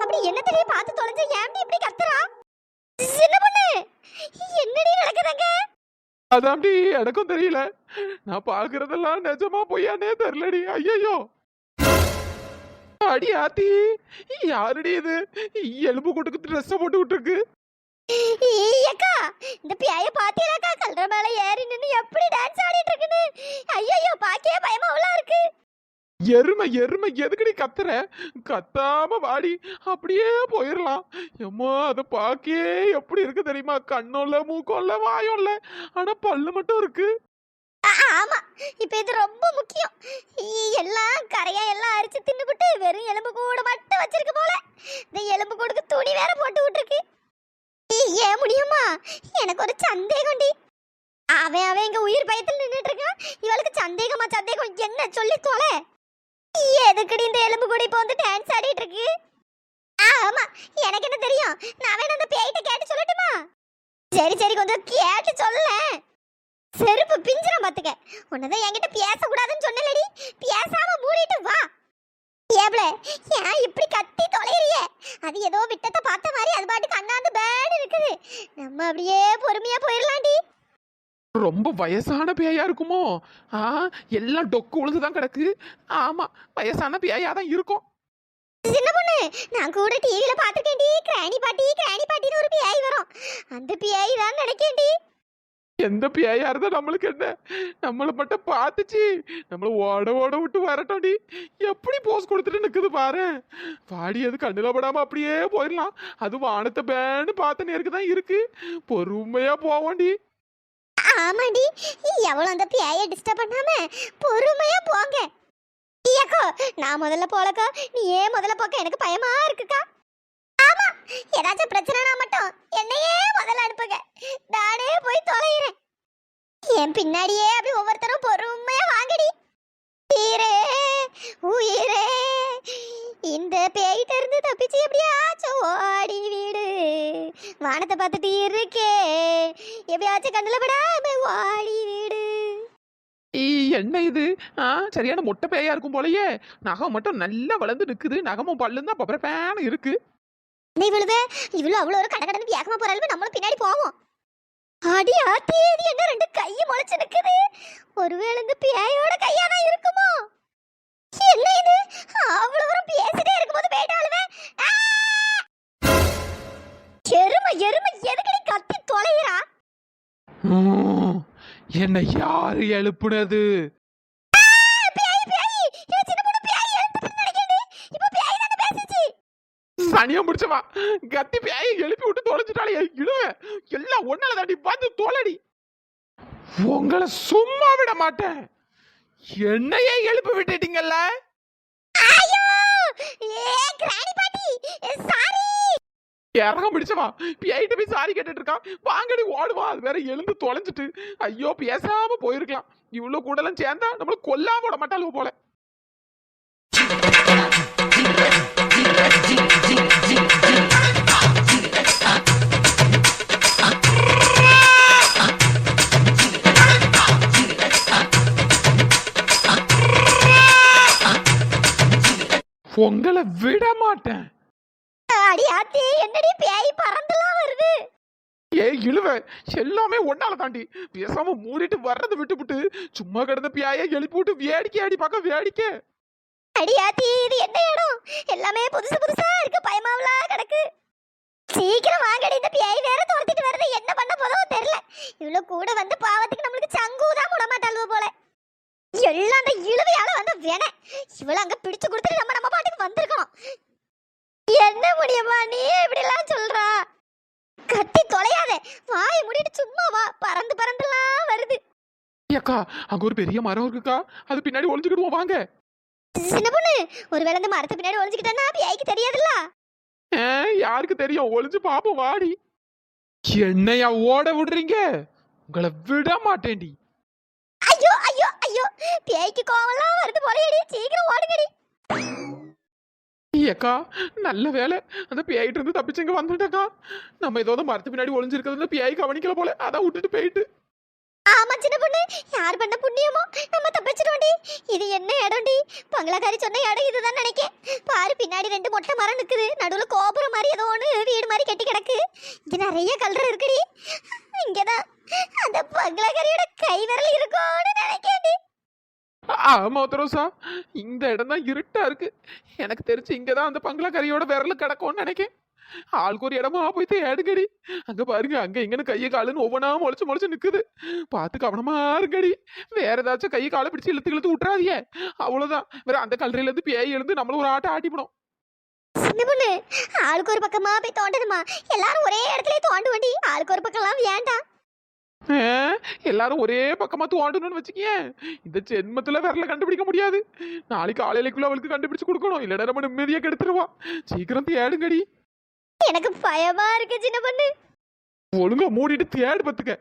அப்படி என்னத்திலே பார்த்து தொலைஞ்ச ஏன்டி இப்படி கத்துறா சின்ன பொண்ணு என்னடி நடக்குதுங்க அதான்டி எனக்கும் தெரியல நான் பாக்குறதெல்லாம் நிஜமா பொய்யானே தெரியலடி ஐயோ அடி ஆத்தி யாருடி இது எலும்பு கூட்டுக்கு ட்ரெஸ் போட்டு விட்டுருக்கு ஏக்கா இந்த பியாய பாத்தீங்களாக்கா கல்ற மேல ஏறி நின்னு எப்படி டான்ஸ் ஆடிட்டு இருக்குன்னு? ஐயோ பாக்கே பயமா உள்ள இருக்கு. எருமை எருமை எதுக்குடி கத்துற? கத்தாம வாடி அப்படியே போயிடலாம் எம்மா அதை பாக்கே எப்படி இருக்கு தெரியுமா? கண்ணும் இல்ல மூக்கும் இல்ல வாயும் இல்ல ஆனா பல்லு மட்டும் இருக்கு. ஆமா இப்ப இது ரொம்ப முக்கியம். எல்லாம் கரையா எல்லாம் அரிச்சு தின்னுபிட்டு வெறும் எலும்பு கூட மட்டும் வச்சிருக்கு போல. இந்த எலும்பு கூடுக்கு துணி வேற போட்டு விட்டுருக்கு. எனக்கு ஒரு சந்தேகம்டி. அவன் அவன் எங்க உயிர் பயத்தில் நின்னுட்டு இருக்கான் இவளுக்கு சந்தேகமா சந்தேகம்? என்ன சொல்லி தொலை? எதுக்குடி இந்த எலும்பு கூட இப்ப வந்து டான்ஸ் ஆடிட்டு இருக்கு ஆமா எனக்கு என்ன தெரியும்? நான் வேணா அந்த பேய்கிட்ட கேட்டு சொல்லட்டுமா? சரி சரி கொஞ்சம் கேட்டு சொல்ல. செருப்பு பிஞ்சிரம் பாத்துக்க. உன்னதான் என்கிட்ட பேசக்கூடாதுன்னு சொன்னலடி பேசாம மூடிட்டு வா. ஏப்ல ஏன் இப்படி கத்தி தொலைறியே அது ஏதோ விட்டத்தை பார்த்த மாதிரி அது பாட்டு அண்ணாந்து பேடு இருக்குது நம்ம அப்படியே பொறுமையா போயிடலாம்டி ரொம்ப வயசான பேயா இருக்குமோ? ஆ எல்லாம் டொக்கு உழுதுதான் கிடக்கு. ஆமா வயசான பேயா தான் இருக்கும். சின்ன பொண்ணு நான் கூட டிவில பாத்துருக்கேன்டி கிராணி பாட்டி கிராணி பாட்டின்னு ஒரு பியாய் வரும். அந்த பியாய் தான் நினைக்கேன்டி. எந்த பேயா இருந்தா நம்மளுக்கு என்ன? நம்மளை மட்டும் பார்த்துச்சு. நம்மள ஓட ஓட விட்டு வரட்டோடி. எப்படி போஸ் கொடுத்துட்டு நிற்குது பாரு. பாடி அது கண்ணில் படாம அப்படியே போயிடலாம். அது வானத்தை பேன்னு பார்த்த நேருக்கு தான் இருக்கு. பொறுமையா போவோண்டி. ஆமாடி எவ்வளவு அந்த பியாய டிஸ்டர்ப் பண்ணாம பொறுமையா போங்க. ஐயாக்கோ நான் முதல்ல போலக்கா. நீ ஏன் முதல்ல போக்க? எனக்கு பயமா இருக்குக்கா. ஏதாச்சும் பிரச்சனைனா மட்டும் என்னையே முதல்ல அனுப்புங்க. நானே போய் தொலைகிறேன். என் பின்னாடியே அப்படி ஒவ்வொருத்தரும் பொறுமையா வாங்கடி. உயிரே உயிரே. இந்த பேயிட்ட இருந்து தப்பிச்சு எப்படியாச்சும் ஓடி வீடு? வானத்தை பார்த்துட்டு இருக்கே. எப்படியாச்சும் கண்ணில் படாம ஓடி வீடு. என்ன இது? ஆ சரியான மொட்டை பேயா இருக்கும் போலயே. நகம் மட்டும் நல்லா வளர்ந்து நிக்குது. நகமும் பல்லும் தான் பப்பர பேன இருக்கு. நீ இவ்வளவு இவ்வளவு அவ்வளோ ஒரு கடகடன்னு வேகமா போறாலும் நம்மளும் பின்னாடி போவோம். அடி ஆத்தி இது என்ன ரெண்டு கை முளைச்சு நிக்குது. ஒருவேளை இந்த பேயோட கையா தான் இருக்குமோ? என்ன இது? அவ்வளவு தூரம் பேசிட்டே இருக்கும்போது போயிட்டாலுமே ஆ! எருமை எருமை எதுக்கடி கத்தி தொலைகிறா என்ன யாரு எழுப்புனது பேய் பேய் இது சின்ன பொண்ணு பேய் எழுத்துட்டு நினைக்கிறேன் இப்போ பேய் தானே பேசிச்சு சனியா முடிச்சவா. கத்தி பேயை எழுப்பி விட்டு தொலைஞ்சிட்டாலே இழுவ. எல்லாம் ஒன்னால தாண்டி வந்து தொலைடி. உங்களை சும்மா விட மாட்டேன். என்னையே எழுப்பி விட்டுட்டீங்கல்ல? இறங்க பிடிச்சவா பேயிட்ட போய் சாரி கேட்டுட்டு இருக்கான் வாங்கடி ஓடுவா. அது வேற எழுந்து தொலைஞ்சிட்டு. ஐயோ பேசாம போயிருக்கலாம். இவ்வளவு கூடலாம் சேர்ந்தா நம்மள கொல்லாம விட மாட்டாளுவ போல. உங்களை விட மாட்டேன். அடி ஆத்தி என்னடி பேய் பறந்துலாம் வருது? ஏய் இழுவ எல்லாமே ஒன்னால தாண்டி. பேசாம மூடிட்டு வர்றதை விட்டுப்புட்டு சும்மா கிடந்த பியாய எழுப்பி விட்டு வேடிக்கை அடி பார்க்க வேடிக்கை. அடியா இது என்ன இடம்? எல்லாமே புதுசு புதுசா இருக்கு பயமாவலா கிடக்கு. சீக்கிரம் வாங்கடி இந்த பேய் வேற துரத்திட்டு வருது. என்ன பண்ண போதோ தெரியல. இவ்வளவு கூட வந்து பாவத்துக்கு நம்மளுக்கு சங்கூதான் விடமாட்டாளுவ போல. எல்லாம் அந்த இழுவையால வந்து வேணே இவ்வளவு அங்க பிடிச்சு கொடுத்துட்டு நம்ம நம்ம பாட்டுக்கு வந்திருக்கோம் என்ன முடியுமா நீ இப்படி எல்லாம் சொல்றா? கத்தி தொலையாத. வாயை மூடிட்டு சும்மா வா. பறந்து பறந்துலாம் வருது. அக்கா அங்க ஒரு பெரிய மரம் இருக்குக்கா. அது பின்னாடி ஒளிஞ்சுக்கிடுவோம் வாங்க. சின்ன பொண்ணு ஒருவேளை இந்த மரத்து பின்னாடி ஒளிஞ்சுக்கிட்டேன்னா பேய்க்கு தெரியாதுல்ல? யாருக்கு தெரியும்? ஒளிஞ்சு பாப்போம் வாடி. என்னையா ஓட விடுறீங்க? உங்களை விட மாட்டேன்டி. ஐயோ ஐயோ ஐயோ. பேய்க்கு கோவம்லாம் வருது போலயடி. சீக்கிரம் ஓடுங்கடி. ஏக்கா நல்ல வேலை அந்த பியாயிட்டு இருந்து தப்பிச்சுங்க வந்துட்டேக்கா. நம்ம ஏதோ மரத்து பின்னாடி ஒளிஞ்சிருக்கிறது பியாய் கவனிக்கல போல. அதான் விட்டுட்டு போயிட்டு. ஆமா சின்ன பொண்ணு. யார் பண்ண புண்ணியமோ? நம்ம இது என்ன இடம்டி பங்களாக்காரி சொன்ன இடம் இதுதான் நினைக்கேன். பாரு பின்னாடி ரெண்டு மொட்டை மரம் நிக்குது. நடுவுல கோபுரம் மாதிரி ஏதோ ஒன்று வீடு மாதிரி கட்டி கிடக்கு. இங்க நிறைய கலர் இருக்குடி. இங்கதான் அந்த பங்களாக்காரியோட கை விரல் இருக்கும்னு நினைக்கேன்டி. ஆமா ரோசா இந்த இடம் தான் இருட்டா இருக்கு. எனக்கு தெரிஞ்சு இங்கதான் அந்த பங்களாக்காரியோட விரல் கிடக்கும்னு நினைக்கேன். ஆளுக்கு ஒரு இடமா போய் தேடுங்கடி. அங்க பாருங்க அங்க இங்கன்னு கையை காலுன்னு ஒவ்வொன்றா முளைச்சு முளைச்சு நிக்குது. பார்த்து கவனமா இருங்கடி. வேற ஏதாச்சும் கை காலை பிடிச்சு இழுத்து இழுத்து விட்டுறாதீங்க. அவ்வளவுதான். வேற அந்த கல்லறையில இருந்து பேய் எழுந்து நம்மள ஒரு ஆட்டை ஆட்டிப்படும் சின்ன பொண்ணு ஆளுக்கு ஒரு பக்கமா போய் தோண்டணுமா? எல்லாரும் ஒரே இடத்துல தோண்டுவண்டி. ஆளுக்கு ஒரு பக்கம்லாம் வேண்டாம் எல்லாரும் ஒரே பக்கமா தோண்டணும்னு வச்சுக்கேன் இந்த ஜென்மத்துல விரல கண்டுபிடிக்க முடியாது. நாளைக்கு காலையிலக்குள்ள அவளுக்கு கண்டுபிடிச்சு கொடுக்கணும். இல்லைன்னா நம்ம நிம்மதியா கெடுத்துருவா. சீக்கிரம் தேடுங்கடி. எனக்கு பயமா இருக்கு சின்ன பொண்ணு. ஒழுங்கா மூடிட்டு தேடு பத்துக்க.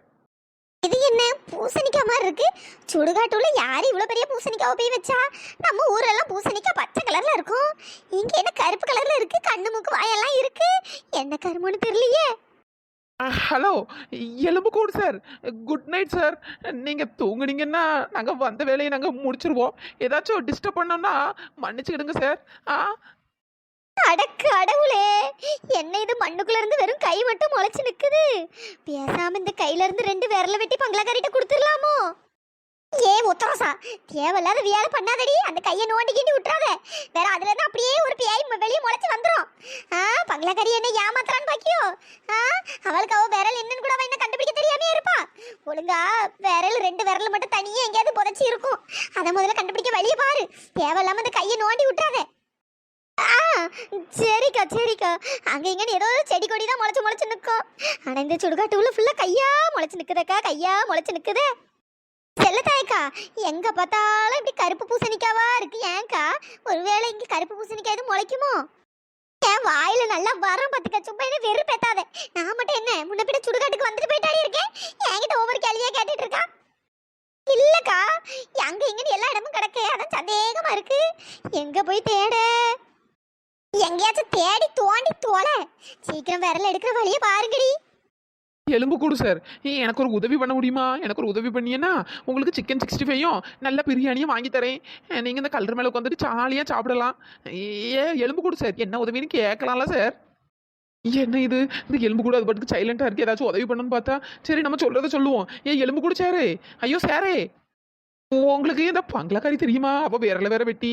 இது என்ன? பூசணிக்காய் மாதிரி இருக்கு. சுடுகாட்டுல யார் இவ்வளவு பெரிய பூசணிக்காவை போய் வச்சா? நம்ம ஊரெல்லாம் பூசணிக்காய் பச்சை கலர்ல இருக்கும். இங்க என்ன கருப்பு கலர்ல இருக்கு? கண்ணு மூக்கு வாயெல்லாம் இருக்கு. என்ன கரும்புன்னு தெரியலையே. ஹலோ எலும்பு கூடு சார். Good night sir. நீங்க தூங்குனீங்கன்னா நாங்க வந்த வேலையை நாங்க முடிச்சிருவோம். ஏதாச்சும் டிஸ்டர்ப் பண்ணோம்னா மன்னிச்சுக்கிடுங்க சார். ஆ அட கடவுளே. என்ன இது மண்ணுக்குள்ள இருந்து வெறும் கை மட்டும் முளைச்சு நிக்குது? பேசாம இந்த கையில இருந்து ரெண்டு விரல வெட்டி பங்களாக்காரிட்ட கொடுத்துடலாமோ? ஏ உத்தரசா தேவையில்லாத வேலை பண்ணாதடி. அந்த கையை நோண்டி கிண்டி விட்டுறாத. வேற அதுல இருந்து அப்படியே ஒரு பியாய் வெளியே முளைச்சு வந்துரும். ஆ பங்களாக்காரி என்ன ஏமாத்துறான்னு பாக்கியோ? ஆ அவளுக்கு அவ விரல் என்னன்னு கூட அவ என்ன கண்டுபிடிக்க தெரியாமே இருப்பா? ஒழுங்கா விரல் ரெண்டு விரல் மட்டும் தனியே எங்கேயாவது புதைச்சி இருக்கும். அதை முதல்ல கண்டுபிடி வழியை பாரு தேவையில்லாம அந்த கையை நோண்டி விட்டுறாத ஆ சரிக்கா அங்கே இங்கேன்னு ஏதோ செடி கொடி தான் முளைச்சு முளைச்சு நிற்கும். ஆனால் இந்த சுடுகாட்டு உள்ள ஃபுல்லா கையா முளைச்சு நிற்குதக்கா கையா முளைச்சு நிற்குது செல்லத்தாய்க்கா எங்கே பார்த்தாலும் இப்படி கருப்பு பூசணிக்காவா இருக்கு? ஏன்க்கா? ஒருவேளை இங்கே கருப்பு பூசணிக்காய் எதுவும் முளைக்குமோ? என் வாயில நல்லா வரம் பார்த்துக்க சும்மா என்ன வெறு பெத்தாத. நான் மட்டும் என்ன முன்ன பின்ன சுடுகாட்டுக்கு வந்துட்டு போயிட்டாலே இருக்கேன் என்கிட்ட ஒவ்வொரு கேள்வியா கேட்டுட்டு இருக்கா? இல்லக்கா அங்க இங்கன்னு எல்லா இடமும் கிடக்கு. அதான் சந்தேகமா இருக்கு. எங்க போய் தேட? எங்கேயாச்சும் தேடி தோண்டி தோலை. சீக்கிரம் விரல் எடுக்கிற வழியை பாருங்கடி. எலும்பு கூடு சார் எனக்கு ஒரு உதவி பண்ண முடியுமா? எனக்கு ஒரு உதவி பண்ணியன்னா உங்களுக்கு சிக்கன் சிக்ஸ்டி ஃபைவும் நல்ல பிரியாணியும் வாங்கி தரேன். நீங்கள் இந்த கல்ற மேலே உட்காந்துட்டு ஜாலியாக சாப்பிடலாம். ஏ எலும்பு கூடு சார் என்ன உதவின்னு கேட்கலாம்ல சார் என்ன இது? இந்த எலும்பு கூட அது பாட்டுக்கு சைலண்டாக இருக்குது ஏதாச்சும் உதவி பண்ணணும்னு பார்த்தா? சரி நம்ம சொல்கிறத சொல்லுவோம். ஏன் எலும்பு கூட சாரு ஐயோ சாரே உங்களுக்கு இந்த பங்களாக்காரி தெரியுமா? அப்போ விரல வேற வெட்டி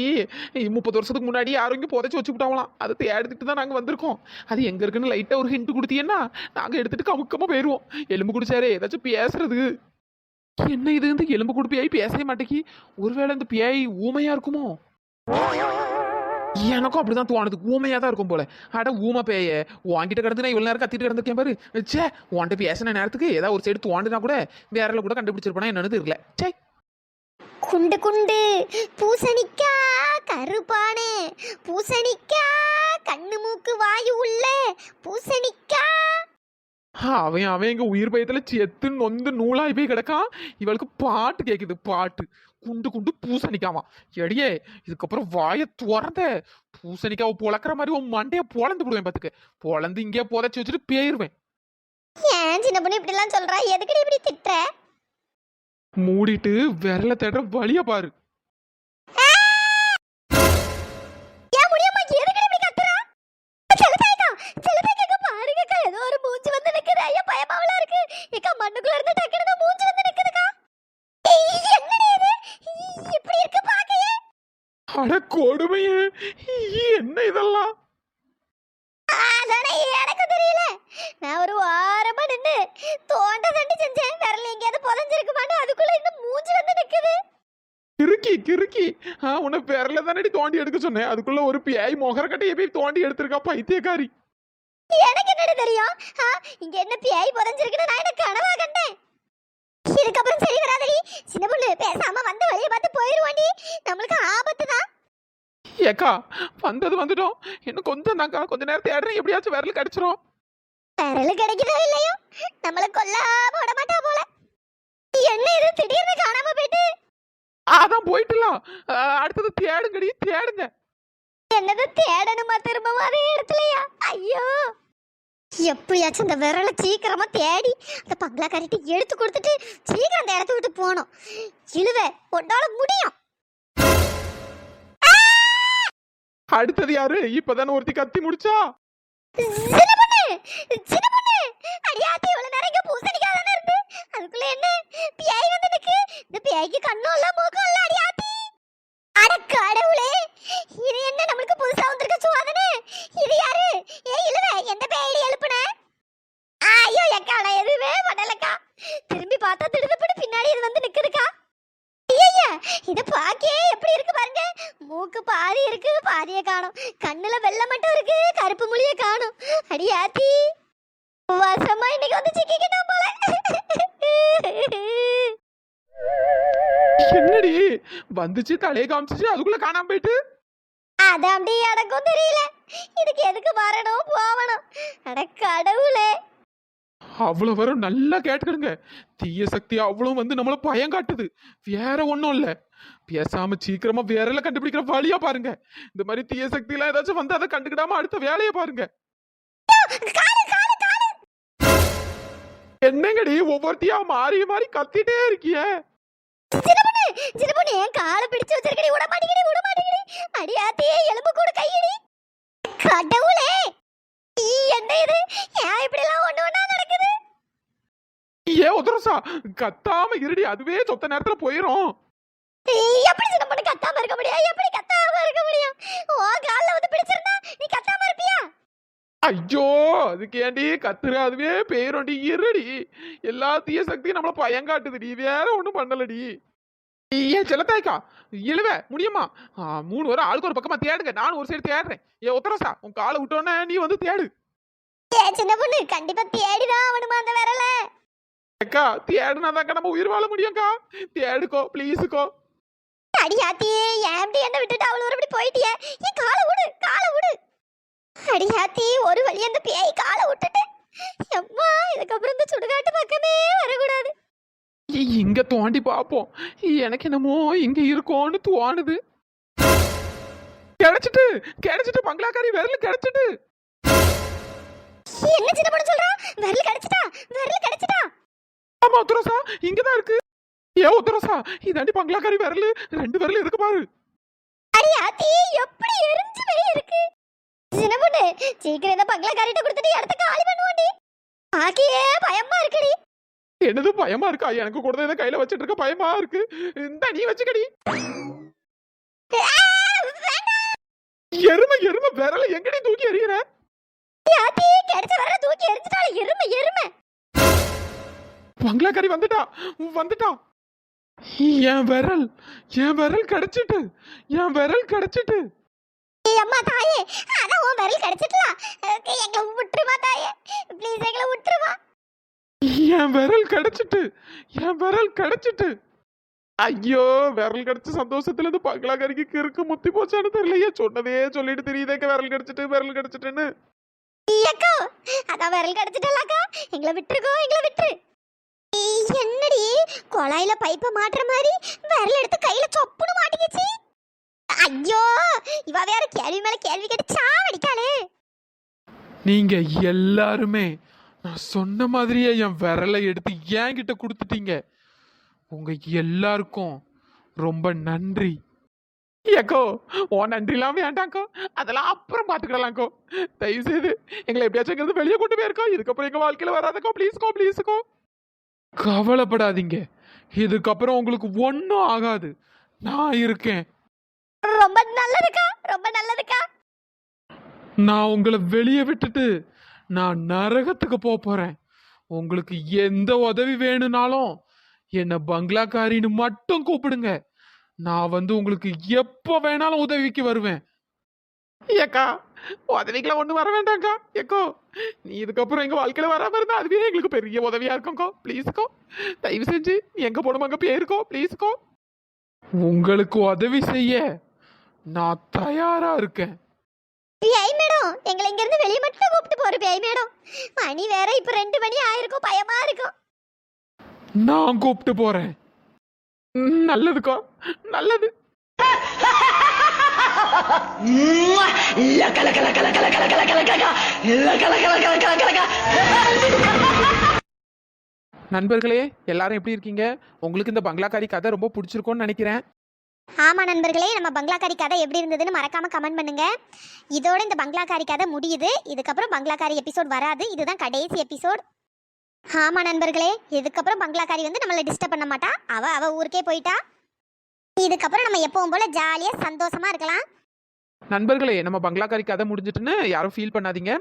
முப்பது வருஷத்துக்கு முன்னாடி யாரும் இங்கே புதைச்சி வச்சு விட்டாங்களாம் அதை தேடிட்டு தான் நாங்கள் வந்திருக்கோம். அது எங்கே இருக்குன்னு லைட்டாக ஒரு ஹிண்ட் கொடுத்தீங்கன்னா நாங்கள் எடுத்துட்டு கமுக்கமாக போயிடுவோம் எலும்பு குடிச்சாரே ஏதாச்சும் பேசுறது. என்ன இது? இந்த எலும்பு குடி பியாய் பேசவே மாட்டேங்கி ஒருவேளை இந்த பியாய் ஊமையாக இருக்குமோ? எனக்கும் அப்படிதான் தோணுது. ஊமையாக தான் இருக்கும் போல. அட ஊமை பேய. வாங்கிட்டு கிடந்து நான் இவ்வளோ நேரம் கத்திட்டு கிடந்திருக்கேன் பாரு. சே உன்கிட்ட பேசின நேரத்துக்கு ஏதாவது ஒரு சைடு தோண்டுனா கூட வேறல கூட கண்டுபிடிச்சிருப்பேனா என்னன்னு தெரியல. சே குண்டு குண்டு பூசணிக்கா கருப்பானே பூசணிக்கா கண்ணு மூக்கு வாயு உள்ள பூசணிக்கா. அவன் அவன் எங்க உயிர் பயத்துல செத்து நொந்து நூலாய் போய் கிடக்கான் இவளுக்கு பாட்டு கேக்குது பாட்டு. குண்டு குண்டு பூசணிக்காமா எடியே இதுக்கப்புறம் வாயை திறந்த பூசணிக்காவை பொளக்குற மாதிரி உன் மண்டைய பொழந்து விடுவேன் பாத்துக்க பொழந்து இங்கே புதைச்சி வச்சுட்டு போயிருவேன். ஏன் சின்ன பொண்ணு இப்படி எல்லாம் சொல்றா? எதுக்கடி இப்படி திட்டுற? மூடிட்டு விரல தேடுற வழிய பாரு. மண்ணுக்குள்ள இருந்து டக்குனு மூஞ்சி வந்து நிக்குதுக்கா. என்னடி இது? இப்படி இருக்கு பாக்கையே. அட கொடுமையே என்ன இதெல்லாம்? அதானே எனக்கு தெரியல நான் ஒரு வாரமா நின்னு தோண்ட தண்டி செஞ்சேன் விரல் எங்கேயாவது புதஞ்சிருக்குமான்னு அதுக்குள்ள இன்னும் மூஞ்சி வந்து நிக்குது கிறுக்கி கிறுக்கி ஆ உன்னை விரல தானடி தோண்டி எடுக்க சொன்னேன். அதுக்குள்ள ஒரு பியாய் மொகர கட்டையை போய் தோண்டி எடுத்திருக்கா பைத்தியக்காரி. எனக்கு என்னடி தெரியும்? இங்க என்ன பியாய் புதஞ்சிருக்குன்னு நான் என்ன கனவா கண்டேன்? இதுக்கப்புறம் சரி வராதடி. சின்ன பொண்ணு பேசாம வந்த வழியை பார்த்து போயிருவாண்டி. நம்மளுக்கு ஆபத்து தான் ஏக்கா வந்தது வந்துட்டோம். இன்னும் கொஞ்சம் தான்க்கா கொஞ்ச நேரம் தேடுறேன். எப்படியாச்சும் விரல் கடிச்சிரும். விரல் கிடைக்குதோ இல்லையோ? நம்மள கொல்லாம விட மாட்டா போல. என்ன இது? திடீர்னு காணாம போயிட்டு. அதான் போயிட்டுலாம். அடுத்தது தேடுங்கடி தேடுங்க. என்னது தேடணுமா திரும்ப அதே இடத்துலயா? ஐயோ. எப்படியாச்சும் இந்த விரலை சீக்கிரமா தேடி அந்த பங்களாக்காரிட்ட எடுத்து கொடுத்துட்டு சீக்கிரம் அந்த இடத்த விட்டு போகணும். இழுவ உன்னால முடியும். அடுத்தது யாரு? இப்பதானே ஒருத்தி கத்தி முடிச்சா? சின்ன பொண்ணு சின்ன பொண்ணு. அடியாத்தி இவ்வளவு நேரம் இங்க பூசணிக்காய் தானே இருந்து. அதுக்குள்ள என்ன? பியாய் வந்து நிக்கு. இந்த பியாய்க்கு கண்ணும் இல்ல அடியாத்தி அட கடவுளே இது என்ன நம்மளுக்கு புதுசா வந்திருக்க சுவாதனே இது யாரு ஏ இழுவ எந்த பேயடி எழுப்புன ஐயோ எக்கா நான் எதுவுமே பண்ணலக்கா திரும்பி பார்த்தா திடுதுப்பிடு பின்னாடி இது வந்து நிக்குதுக்கா ஐயா இத பாக்கே எப்படி இருக்கு பாருங்க மூக்கு பாதி இருக்கு பாதிய காணும் கண்ணுல வெள்ளை மட்டும் இருக்கு கருப்பு மொழிய காணும் அடியாத்தி வசமா இன்னைக்கு வந்து சிக்கிக்கிட்டோம் போல என்னடி? வந்துச்சு தலையை காமிச்சிச்சு அதுக்குள்ள காணாம போயிட்டு? அது அப்படி எனக்கும் தெரியல. இதுக்கு எதுக்கு வரணும் போவணும்? அட கடவுளே. அவ்வளவு வரும் நல்லா கேட்டுக்கிடுங்க. தீய சக்தி அவ்வளவு வந்து நம்மள பயம் காட்டுது. வேற ஒண்ணும் இல்ல. பேசாம சீக்கிரமா வேறல கண்டுபிடிக்கிற வழியா பாருங்க. இந்த மாதிரி தீய சக்தி எல்லாம் ஏதாச்சும் வந்து அதை கண்டுக்கிடாம அடுத்த வேலையை பாருங்க. என்னங்கடி ஒவ்வொருத்தியா மாறி மாறி கத்திட்டே இருக்கிய? பொண்ணு என் காலை பிடிச்சு வச்சிருக்கடி விட மாட்டேங்கடி விட மாட்டேங்கடி அடியாத்தி எலும்பு கூட கையடி. கடவுளே ஈ, என்ன இது? ஏன் இப்படி எல்லாம் ஒண்ணு ஒண்ணா நடக்குது? ஏன் உதரசா கத்தாம இருடி அதுவே சொத்த நேரத்துல போயிரும். எப்படி சின்ன பொண்ணு கத்தாம இருக்க முடியும்? எப்படி கத்தாம இருக்க முடியும்? ஓ கால்ல வந்து பிடிச்சிருந்தா நீ கத்தாம இருப்பியா? ஐயோ அதுக்கு ஏண்டி? கத்துற அதுவே பேருண்டி இருடி. எல்லா தீய சக்தியும் நம்மள பயம் காட்டுதுடி வேற ஒண்ணும் பண்ணலடி. ஏன் செல்லத்தாய்க்கா இழுவ முடியுமா? மூணு வரை ஆளுக்கு ஒரு பக்கமா தேடுங்க. நானும் ஒரு சைடு தேடுறேன். ஏ உத்தரசா உன் காலை விட்டோன்னே நீ வந்து தேடு. ஏ சின்ன பொண்ணு கண்டிப்பா தேடிதான் ஆகணுமா அந்த விரல? அக்கா தேடுனாதாக்கா நம்ம உயிர் வாழ முடியும்க்கா. தேடுக்கோ ப்ளீஸுக்கோ அடியாத்தி ஏன்டி என்ன விட்டுட்டு அவ்வளவு தூரம் இப்படி போயிட்டியே? என் காலை விடு காலை விடு. அடியாத்தி ஒரு வழி அந்த பேய் காலை விட்டுட்டு. அம்மா இதுக்கப்புறம் இந்த சுடுகாட்டு பக்கமே வரக்கூடாது. இங்க தோண்டி பார்ப்போம் எனக்கு என்னமோ இங்க இருக்கோன்னு தோணுது. கிடைச்சிட்டு கிடைச்சிட்டு பங்களாக்காரி விரல் கிடைச்சிட்டு. என்ன சின்ன பொண்ணு சொல்றா? விரல் கிடைச்சிட்டா? விரல் கிடைச்சிட்டா? ஆமா உத்தரசா இங்கதான் இருக்கு. ஏ உத்தரசா இதாண்டி பங்களாக்காரி விரல். ரெண்டு விரல் இருக்கு பாரு. அடியாத்தி எப்படி எரிஞ்சு வெளிய இருக்கு? சின்ன பொண்ணு சீக்கிரம் இந்த பங்களாக்காரிட்ட கொடுத்துட்டு இடத்த காலி பண்ணுவோண்டி. ஆக்கியே பயமா இருக்குடி. என்னது பயமா இருக்கா? எனக்கு கூட இதை கையில வச்சிட்டு இருக்க பயமா இருக்கு. இந்த நீ வச்சுக்கடி. எருமை எருமை விரல எங்கடி தூக்கி எறிகிற அடியாத்தி கிடைச்ச விரல தூக்கி எரிஞ்சிட்டால எருமை எருமை. பங்களாக்காரி வந்துட்டா. வந்துட்டா. என் விரல் என் விரல் கிடைச்சிட்டு என் விரல் கிடைச்சிட்டு. அம்மா தாயே. அதான் உன் விரல் கிடைச்சிட்டலாம் எங்களை விட்டுருமா தாயே? ப்ளீஸ் எங்களை விட்டுருமா? என் விரல் கிடைச்சிட்டு என் விரல் கிடைச்சிட்டு. ஐயோ விரல் கிடைச்ச சந்தோஷத்துல இருந்து பங்களாக்காரிக்கு கிறுக்கு முத்தி போச்சான்னு தெரியலையே. சொன்னதே சொல்லிட்டு தெரியுதேக்க விரல் கிடைச்சிட்டு விரல் கிடைச்சிட்டுன்னு. அக்கா அதான் விரல் கிடைச்சிட்டலாக்கா எங்களை விட்டுருக்கோ எங்களை விட்டுரு. என்னடி? குழாயில பைப்பை மாட்டுற மாதிரி விரல் எடுத்து கையில சொப்புன்னு மாட்டிக்கிச்சு. ஐயோ இவ வேற கேள்வி மேல கேள்வி கேட்டு சாவடிக்காளே. நீங்க எல்லாருமே நான் சொன்ன மாதிரியே என் விரலை எடுத்து என்கிட்ட கொடுத்துட்டீங்க. உங்க எல்லாருக்கும் ரொம்ப நன்றி. ஏக்கோ ஓ நன்றிலாம் வேண்டாம்க்கோ. அதெல்லாம் அப்புறம் பார்த்துக்கலாம்க்கோ தயவு செய்து எங்களை எப்படியாச்சும் இங்கிருந்து வெளியே கொண்டு போயிருக்கோம் இதுக்கப்புறம் எங்கள் வாழ்க்கையில் வராதக்கோ. ப்ளீஸ்க்கோ ப்ளீஸ்கோ கவலைப்படாதீங்க. இதுக்கப்புறம் உங்களுக்கு ஒன்றும் ஆகாது. நான் இருக்கேன். ரொம்ப நல்லதுக்கா ரொம்ப நல்லதுக்கா. நான் உங்களை வெளியே விட்டுட்டு நான் நரகத்துக்கு போக போறேன். உங்களுக்கு எந்த உதவி வேணும்னாலும் என்னை பங்களாக்காரின்னு மட்டும் கூப்பிடுங்க. நான் வந்து உங்களுக்கு எப்போ வேணாலும் உதவிக்கு வருவேன். ஏக்கா உதவிக்கெல்லாம் ஒன்றும் வர வேண்டாம்க்கா. ஏக்கோ நீ இதுக்கப்புறம் எங்கள் வாழ்க்கையில் வராம இருந்தா அதுவே எங்களுக்கு பெரிய உதவியா இருக்கும்க்கோ. ப்ளீஸ்க்கோ தயவு செஞ்சு நீ எங்கே போகணும் அங்கே பேருக்கோ ப்ளீஸ்க்கோ உங்களுக்கு உதவி செய்ய நான் தயாரா இருக்கேன். ஐ மேடம் எங்களை இங்க இருந்து வெளிய மட்டும் கூப்பிட்டு போறீங்க ஐ மேடம். மணி வேற இப்ப ரெண்டு மணி ஆயிருக்கும் பயமா இருக்கும். நான் கூப்பிட்டு போறேன். நல்லதுக்கோ நல்லது. நண்பர்களே எல்லாரும் எப்படி இருக்கீங்க? உங்களுக்கு இந்த பங்களாக்காரி கதை ரொம்ப பிடிச்சிருக்கோன்னு நினைக்கிறேன். ஆமாம் நண்பர்களே நம்ம பங்களாக்காரி கதை எப்படி இருந்ததுன்னு மறக்காமல் கமெண்ட் பண்ணுங்கள் இதோட இந்த பங்களாக்காரி கதை முடியுது. இதுக்கப்புறம் பங்களாக்காரி எபிசோட் வராது. இதுதான் கடைசி எபிசோட் ஆமாம் நண்பர்களே இதுக்கப்புறம் பங்களாக்காரி வந்து நம்மளை டிஸ்டர்ப் பண்ண மாட்டா. அவள் அவள் ஊருக்கே போயிட்டா. இதுக்கப்புறம் நம்ம எப்பவும் போல் ஜாலியாக சந்தோஷமாக இருக்கலாம். நண்பர்களே நம்ம பங்களாக்காரி கதை முடிஞ்சிட்டுன்னு யாரும் ஃபீல் பண்ணாதீங்க.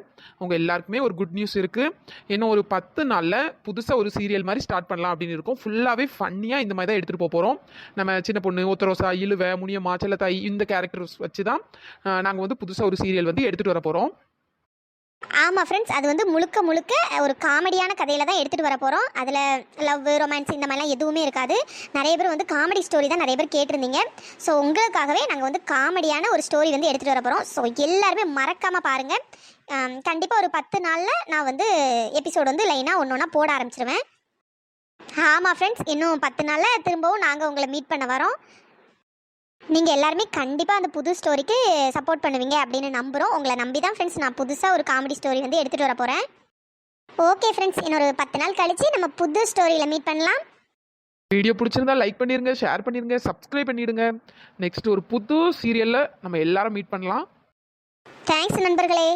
உங்கள் எல்லாருக்குமே ஒரு குட் நியூஸ் இருக்குது இன்னும் ஒரு பத்து நாளில் புதுசாக ஒரு சீரியல் மாதிரி ஸ்டார்ட் பண்ணலாம் அப்படின்னு இருக்கும். ஃபுல்லாகவே ஃபன்னியாக இந்த மாதிரி தான் எடுத்துகிட்டு போக போகிறோம் நம்ம சின்ன பொண்ணு ஒத்தரோசா முனிய மாச்சல செல்லத்தாய் இந்த கேரக்டர்ஸ் வச்சு தான் நாங்கள் வந்து புதுசாக ஒரு சீரியல் வந்து எடுத்துகிட்டு வர போகிறோம் ஆமாம் ஃப்ரெண்ட்ஸ் அது வந்து முழுக்க முழுக்க ஒரு காமெடியான கதையில் தான் எடுத்துகிட்டு வர போகிறோம் அதில் லவ் ரொமான்ஸ் இந்த மாதிரிலாம் எதுவுமே இருக்காது. நிறைய பேர் வந்து காமெடி ஸ்டோரி தான் நிறைய பேர் கேட்டிருந்தீங்க. ஸோ உங்களுக்காகவே நாங்கள் வந்து காமெடியான ஒரு ஸ்டோரி வந்து எடுத்துகிட்டு வர போகிறோம் ஸோ எல்லாருமே மறக்காமல் பாருங்கள் கண்டிப்பாக ஒரு பத்து நாளில் நான் வந்து எபிசோடு வந்து லைனாக ஒன்று ஒன்றா போட ஆரம்பிச்சிருவேன். ஆமாம் ஃப்ரெண்ட்ஸ் இன்னும் பத்து நாளில் திரும்பவும் நாங்கள் உங்களை மீட் பண்ண வரோம். நீங்கள் எல்லாருமே கண்டிப்பாக அந்த புது ஸ்டோரிக்கு சப்போர்ட் பண்ணுவீங்க அப்படின்னு நம்புகிறோம் உங்களை நம்பி தான் ஃப்ரெண்ட்ஸ் நான் புதுசாக ஒரு காமெடி ஸ்டோரி வந்து எடுத்துகிட்டு வர போகிறேன் ஓகே ஃப்ரெண்ட்ஸ் இன்னொரு பத்து நாள் கழிச்சு நம்ம புது ஸ்டோரியில் மீட் பண்ணலாம். வீடியோ பிடிச்சிருந்தா லைக் பண்ணிருங்க ஷேர் பண்ணிருங்க சப்ஸ்கிரைப் பண்ணிடுங்க. நெக்ஸ்ட் ஒரு புது சீரியல்ல நம்ம எல்லாரும் மீட் பண்ணலாம். தேங்க்ஸ் நண்பர்களே.